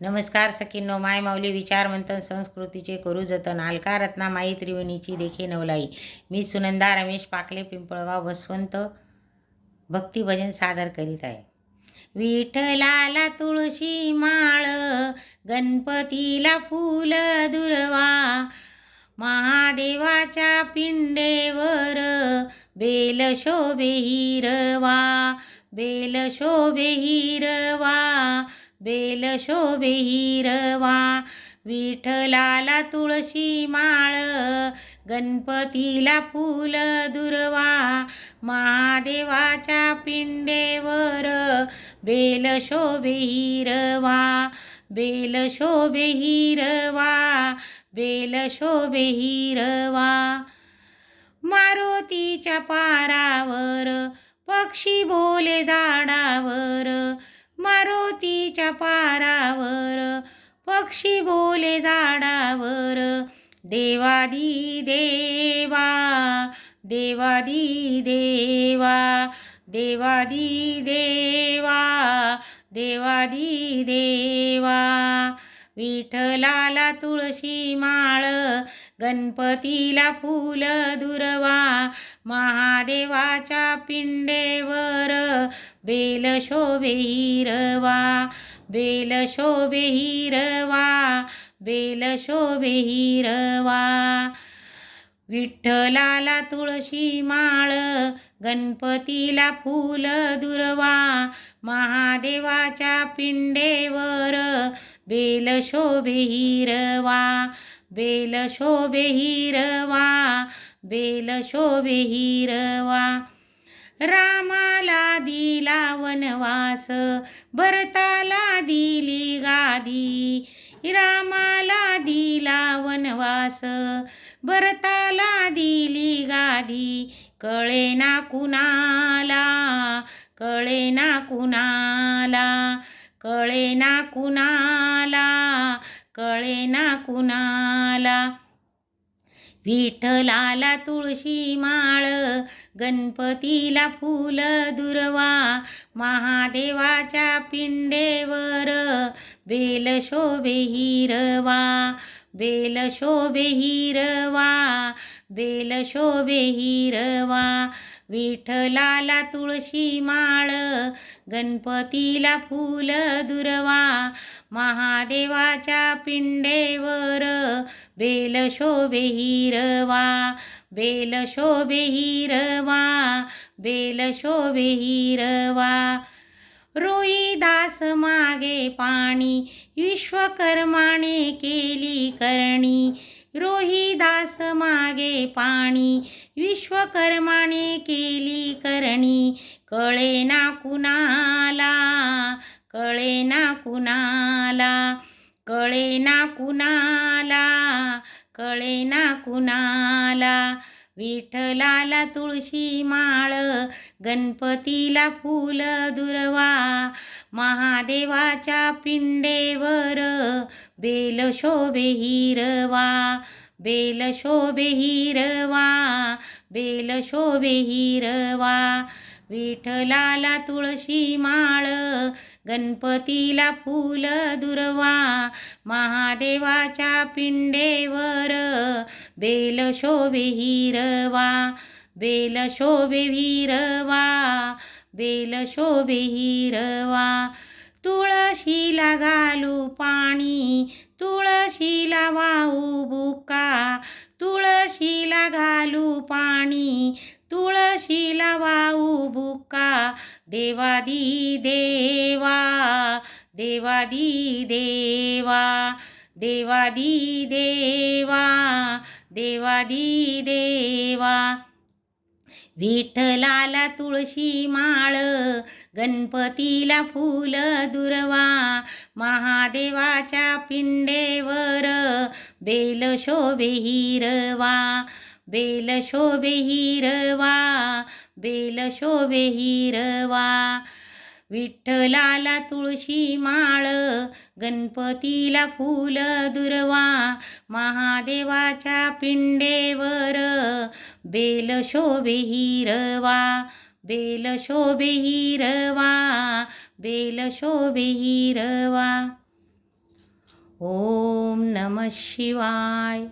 नमस्कार सखींनो माय माऊली विचारमंथन संस्कृतीचे करू जतन अलका रत्ना माई त्रिवेणीची देखे नवलाई. मी सुनंदा रमेश पाकले पिंपळगाव भस्वंत भक्तिभजन सादर करीत आहे. विठ्ठलाला तुळशी माळ गणपतीला फूल दुर्वा महादेवाच्या पिंडेवर बेल शोभे हिरवा बेल शोभे हिरवा बेल शोभे हिरवा विठ्ठलाला तुळशी माळ गणपतीला फूल दुर्वा महादेवाच्या पिंडेवर बेल शोभे हिरवा बेल शोभे हिरवा बेल शोभे हिरवा. मारुतीच्या पारावर पक्षी बोले झाडावर मारुतीच्या पारावर पक्षी बोले झाडावर देवादी देवा देवादी देवा देवादी देवा देवादी देवा. विठ्ठलाला तुळशी माळ गणपतीला फूल दुर्वा महादेवाच्या पिंडेवर बेल शोभे हिरवा बेल शोभे हिरवा बेल शोभे हिरवा. विठ्ठलाला तुळशी माळ गणपतीला फूल दुर्वा महादेवाच्या पिंडेवर बेल शोभे हिरवा बेल शोभे हिरवा बेल शोभे हिरवा. रामाला दिला वनवास भरताला दिली गादी. रामाला दिला वनवास भरताला दिली गादी. कळे ना कुणाला कळे ना कुणाला कळे ना कुणाला कळे ना कुणाला. विठ्ठलाला तुळशी माळ गणपतीला फूल दुर्वा. महादेवाच्या पिंडेवर बेल शोभे हिरवा. बेल शोभे हिरवा बेल शोभे हिरवा विठ्ठलाला तुळशी माळ गणपतीला फूल दुर्वा महादेवाच्या पिंडेवर बेल शोभे हिरवा बेल शोभे हिरवा बेल शोभे हिरवा. रोहिदास मागे पाणी विश्वकर्माने केली करणी. रोहिदास मागे पाणी विश्वकर्माने केली करणी. कळे ना कुणाला कळे ना कुणाला कळे ना कुणाला कळे ना कुणाला. विठ्ठलाला तुळशी माळ गणपतीला फूल दुर्वा महादेवाच्या पिंडेवर बेल शोभे हिरवा बेल शोभे हिरवा बेल शोभे हिरवा. विठ्ठलाला तुळशी माळ गणपतीला फूल दुर्वा महादेवाच्या पिंडेवर बेल शोभे हिरवा बेल शोभे हिरवा बेल शोभे हिरवा. तुळशीला घालू पाणी तुळशीला वाहू बुका तुळशीला घालू पाणी तुळशीला वाहू बुका. देवादी देवा देवादी देवा देवादी देवा देवादी देवा. विठ्ठलाला तुळशी माळ गणपतीला फूल दुर्वा. महादेवाच्या पिंडेवर बेल शोभे हिरवा. बेल शोभे हिरवा बेल शोभे हिरवा. विठ्ठलाला तुळशी माळ गणपतीला फूल दुर्वा महादेवाच्या पिंडेवर बेल शोभे हिरवा बेल शोभे हिरवा बेल शोभे हिरवा. ओम नम शिवाय.